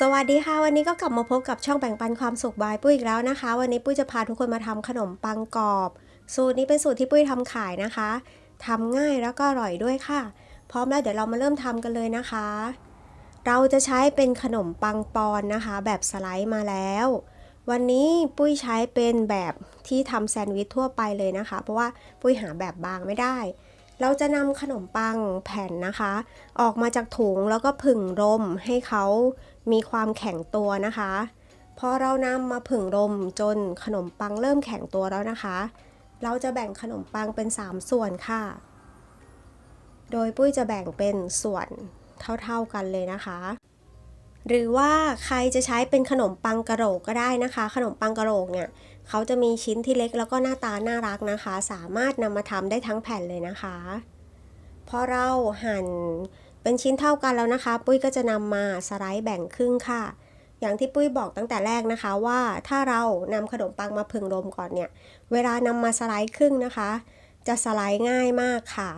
สวัสดีค่ะ วันนี้ก็กลับมาพบกับช่องแบ่งปันความสุขบายปุ้ยอีกแล้วนะคะ วันนี้ปุ้ยจะพาทุกคนมาทำขนมปังกรอบ สูตรนี้เป็นสูตรที่ปุ้ยทำขายนะคะทำง่ายแล้วก็อร่อยด้วยค่ะ พร้อมแล้วเดี๋ยวเรามาเริ่มทำกันเลยนะคะ เราจะใช้เป็นขนมปังปอนนะคะ แบบสไลด์มาแล้ว วันนี้ปุ้ยใช้เป็นแบบที่ทำแซนด์วิชทั่วไปเลยนะคะ เพราะว่าปุ้ยหาแบบบางไม่ได้ เราจะนำขนมปังแผ่นนะคะ ออกมาจากถุงแล้วก็ผึ่งลมให้เขามีความแข็งตัวนะคะ พอเรานำมาผึ่งลมจนขนมปังเริ่มแข็งตัวแล้วนะคะ เราจะแบ่งขนมปังเป็น 3 ส่วนค่ะ โดยปุ้ยจะแบ่งเป็นส่วนเท่าๆกันเลยนะคะ หรือว่าใครจะใช้เป็นขนมปังกระโหลกก็ได้นะคะ ขนมปังกระโหลกเนี่ยเขาจะมีชิ้นที่เล็กแล้วก็หน้าตาน่ารักนะคะ สามารถนำมาทำได้ทั้งแผ่นเลยนะคะพอเราหั่นเป็นชิ้นเท่ากันแล้วนะคะ ปุ้ยก็จะนำมาสไลด์แบ่งครึ่งค่ะ อย่างที่ปุ้ยบอกตั้งแต่แรกนะคะว่าถ้าเรานำขนมปังมาผึ่งลมก่อนเนี่ย เวลานำมาสไลด์ครึ่งนะคะ จะสไลด์ง่ายมากค่ะ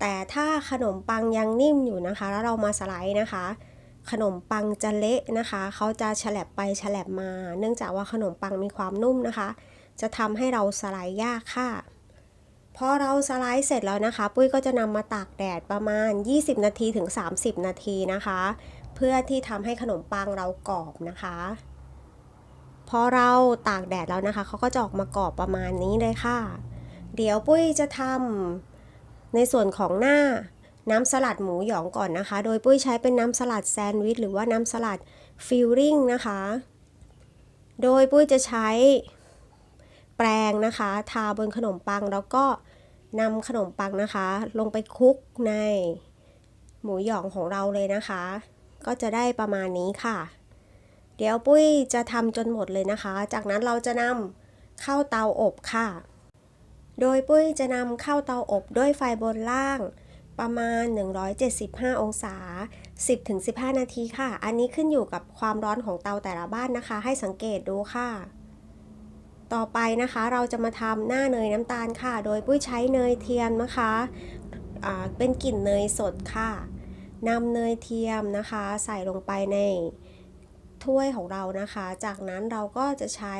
แต่ถ้าขนมปังยังนิ่มอยู่นะคะ แล้วเรามาสไลด์นะคะ ขนมปังจะเละนะคะ เขาจะฉลับไปฉลับมา เนื่องจากว่าขนมปังมีความนุ่มนะคะ จะทำให้เราสไลด์ยากค่ะ พอเราสไลด์เสร็จแล้วนะคะ ปุ้ยก็จะนำมาตากแดดประมาณ 20 นาทีถึง 30 นาทีนะคะ เพื่อที่ทำให้ขนมปังเรากรอบนะคะ พอเราตากแดดแล้วนะคะ เขาก็จะออกมากรอบประมาณนี้เลยค่ะ เดี๋ยวปุ้ยจะทำในส่วนของหน้า น้ำสลัดหมูหยองก่อนนะคะ โดยปุ้ยใช้เป็นน้ำสลัดแซนด์วิชหรือว่าน้ำสลัดฟิลลิ่งนะคะ โดยปุ้ยจะใช้แปรงนะคะ ทาบนขนมปังแล้วก็นำขนมปังนะคะ ลงไปคลุกในหมูหยองของเราเลยนะคะ ก็จะได้ประมาณนี้ค่ะ เดี๋ยวปุ้ยจะทำจนหมดเลยนะคะ จากนั้นเราจะนำเข้าเตาอบค่ะ โดยปุ้ยจะนำเข้าเตาอบด้วยไฟบนล่าง ประมาณ 175 องศา 10-15 นาทีค่ะ อันนี้ขึ้นอยู่กับความร้อนของเตาแต่ละบ้านนะคะ ให้สังเกตดูค่ะ ต่อไปนะคะเราจะมาทำหน้าเนยน้ำตาลค่ะ โดยปุ้ยใช้เนยเทียมนะคะอ่าเป็นกลิ่นเนยสดค่ะนำเนยเทียมนะคะ ใส่ลงไปในถ้วยของเรานะคะ จากนั้นเราก็จะใช้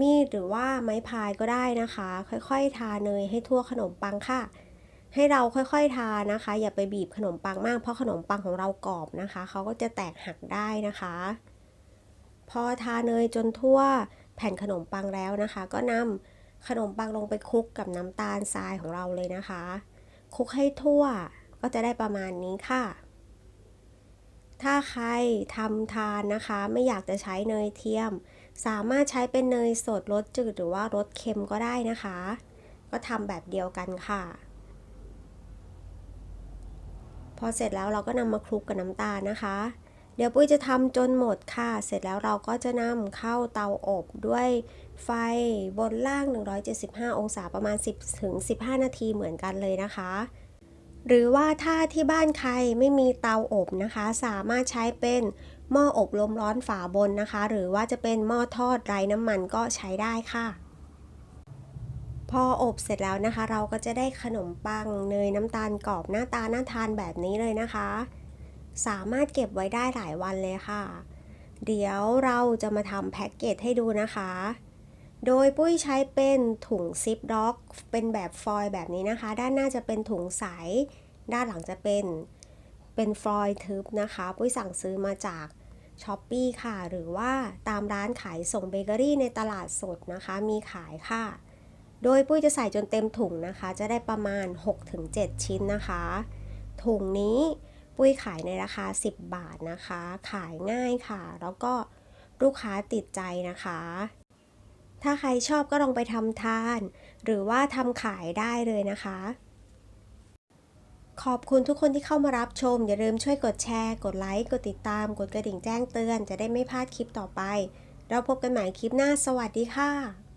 มีดหรือว่าไม้พายก็ได้นะคะ ค่อยๆ ทาเนยให้ทั่วขนมปังค่ะ ให้เราค่อยๆทานะคะ อย่าไปบีบขนมปังมาก เพราะขนมปังของเรากรอบนะคะ เขาก็จะแตกหักได้นะคะ พอทาเนยจนทั่วแผ่นขนมปังแล้วนะคะ ก็นำขนมปังลงไปคลุกกับน้ำตาลทรายของเราเลยนะคะคลุกให้ทั่วก็จะได้ประมาณนี้ค่ะ ถ้าใครทำทานนะคะ ไม่อยากจะใช้เนยเทียม สามารถใช้เป็นเนยสดรสจืดหรือว่ารสเค็มก็ได้นะคะ ก็ทำแบบเดียวกันค่ะ พอเสร็จแล้วเราก็นำมาคลุกกับน้ำตาลนะคะ เดี๋ยวปุ้ยจะทำจนหมดค่ะ เสร็จแล้วเราก็จะนำเข้าเตาอบด้วยไฟบนล่าง 175 องศาประมาณ 10ถึง15 นาทีเหมือนกันเลยนะคะ หรือว่าถ้าที่บ้านใครไม่มีเตาอบนะคะ สามารถใช้เป็นหม้ออบลมร้อนฝาบนนะคะ หรือว่าจะเป็นหม้อทอดไร้น้ำมันก็ใช้ได้ค่ะ พออบเสร็จแล้วนะคะ เราก็จะได้ขนมปังเนยน้ำตาลกรอบหน้าตาน่าทานแบบนี้เลยนะคะ สามารถเก็บไว้ได้หลายวันเลยค่ะ เดี๋ยวเราจะมาทำแพ็กเกจให้ดูนะคะ โดยปุ้ยใช้เป็นถุงซิปล็อก เป็นแบบฟอยล์แบบนี้นะคะ ด้านหน้าจะเป็นถุงใส ด้านหลังจะเป็นเป็นฟอยล์ทึบนะคะ ปุ้ยสั่งซื้อมาจากช้อปปีค่ะ หรือว่าตามร้านขายส่งเบเกอรี่ในตลาดสดนะคะ มีขายค่ะ โดยปุ้ยจะใส่จนเต็มถุงนะคะ จะได้ประมาณ 6-7 ชิ้นนะคะ ถุงนี้ปุ้ยขายในราคา 10 บาทนะคะ ขายง่ายค่ะ แล้วก็ลูกค้าติดใจนะคะ ถ้าใครชอบก็ลองไปทำทาน หรือว่าทำขายได้เลยนะคะ ขอบคุณทุกคนที่เข้ามารับชม อย่าลืมช่วยกดแชร์ กดไลค์ กดติดตาม กดกระดิ่งแจ้งเตือน จะได้ไม่พลาดคลิปต่อไป เราพบกันใหม่คลิปหน้า สวัสดีค่ะ